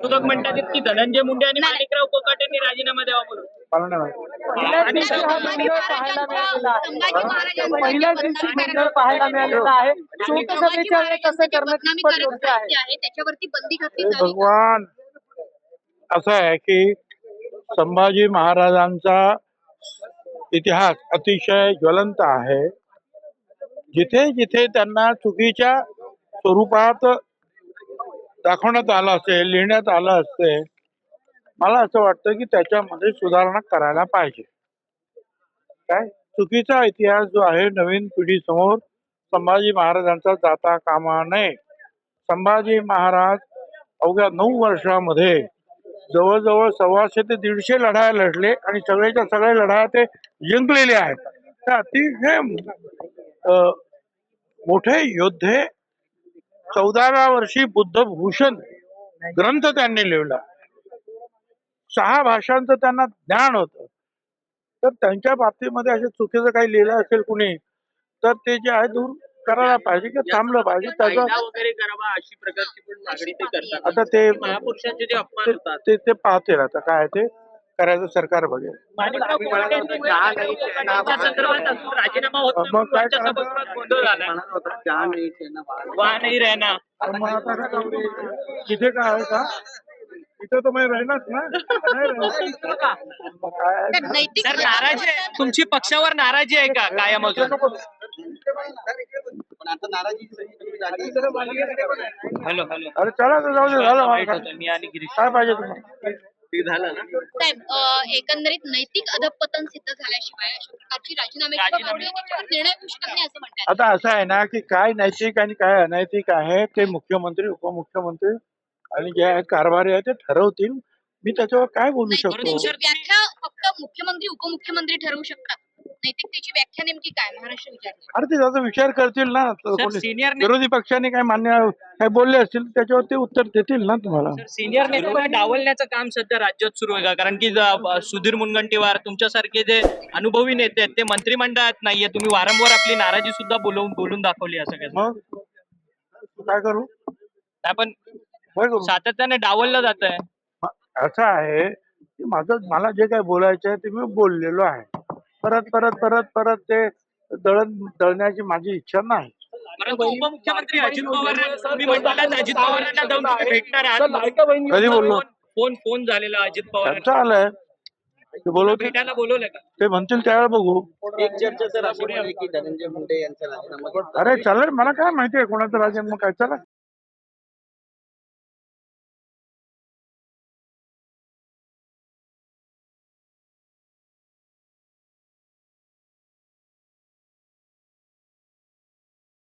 विरोधक म्हणतात की धनंजय मुंडे आणि माणिकराव कोकाटेंनी राजीनामा द्यावा म्हणून. मला नाही माहिती. पहिल्याच दिवशी गोंधळ पाहायला मिळालेला आहे. पहिल्याच दिवशी गोंधळ पाहायला मिळालेला आहे. शोकसभेच्या वेळेस असं करणं कितपत योग्य आहे? त्याच्यावरती बंदी घातली हे जावी भगवान. असं आहे की संभाजी महाराजांचा इतिहास अतिशय ज्वलंत आहे. जिथे जिथे त्यांना चुकीच्या स्वरूपात दाखवण्यात आलं असेल लिहिण्यात आलं असते. मला असं वाटतं की त्याच्यामध्ये सुधारणा करायला पाहिजे. काय? चुकीचा इतिहास जो आहे नवीन पिढी समोर संभाजी महाराजांचा जाता कामा नये. संभाजी महाराज अवघ्या नऊ वर्षामध्ये जवळजवळ सव्वाशे ते दीडशे लढाया लढले आणि सगळ्याच्या सगळ्या लढाया ते जिंकलेले आहेत. तर अतिशय अं, मोठे योद्धे चौदाव्या वर्षी बुद्धभूषण ग्रंथ त्यांनी लिहिला. सहा भाषांचं त्यांना ज्ञान होतं. तर त्यांच्या बाबतीमध्ये असं चुकीचं काही लिहिलं असेल कुणी तर ते जे आहे दूर करायला पाहिजे की थांबलं पाहिजे. त्याचं कायदा वगैरे करावा अशी प्रकारची पण मागणी ते करतात. आता ते महापुरुषांचे जे अपमान ते- होतात. ते ते पाहतील आता काय ते. करायचं सरकार बघेल. मग काय मग काय? तिथे काय आहे का? तिथे तर मी राहीनच ना. नाही राहणार. मग काय ना? नैतिक सर नाराजी आहे तुमची पक्षावर नाराजी आहे का कायम अजून? पण आता नाराजी हॅलो हॅलो. अरे चला तर जाऊ दे झालं मला काय. मी आणि गिरीश. काय पाहिजे तुम्हाला? झालं ना? साहेब अं, एकंदरीत नैतिक अधपतन सिद्ध झाल्याशिवाय अशा प्रकारची राजीनाम्याची राजीनामे- मागणी आहे, त्याच्यावर निर्णय होऊ शकत नाही असं म्हणतात आता असं आहे ना की काय नैतिक आणि काय अनैतिक आहे ते मुख्यमंत्री उपमुख्यमंत्री आणि जे आहेत कारभारी आहे ते ठरवतील. मी त्याच्यावर काय बोलू नाही, शकतो? व्याख्या फक्त मुख्यमंत्री उपमुख्यमंत्री ठरवू शकतात नैतिकतेची व्याख्या नेमकी काय? महाराष्ट्र विचार अरे ते त्याचा विचार करतील ना तर सर कोणी- सिनियर विरोधी पक्षाने काय मान्य काय बोलले असतील त्याच्यावर ते उत्तर देतील ना तुम्हाला. सिनियर नेत्यांना डावलण्याचं काम सध्या राज्यात सुरू आहे का? कारण की ज- सुधीर मुनगंटीवार तुमच्यासारखे जे अनुभवी नेते आहेत ते मंत्रिमंडळात नाहीये. तुम्ही वारंवार आपली नाराजी सुद्धा बोलवून बोलून दाखवली असं काय मग? काय करू? आपण काय करू? सातत्याने डावललं जात आहे असं आहे. की माझं मला जे काय बोलायचं आहे ते मी बोललेलो आहे. परत परत परत परत ते दळण दळण्याची माझी इच्छा नाही. उपमुख्यमंत्री अजित पवार अजित पवारांना जाऊन तुम्ही भेटणार आहात. कधी बोललो? फोन फोन झालेला अजित पवार. त्यांचं आलंय. ते बोलवतील. भेटायला बोलवलं का? ते म्हणतील त्यावेळेला बघू. एक चर्चा अशी की धनंजय मुंडे यांचा राजीनामा अरे चालेल मला काय माहिती आहे कोणाचं राजन मग काय चला.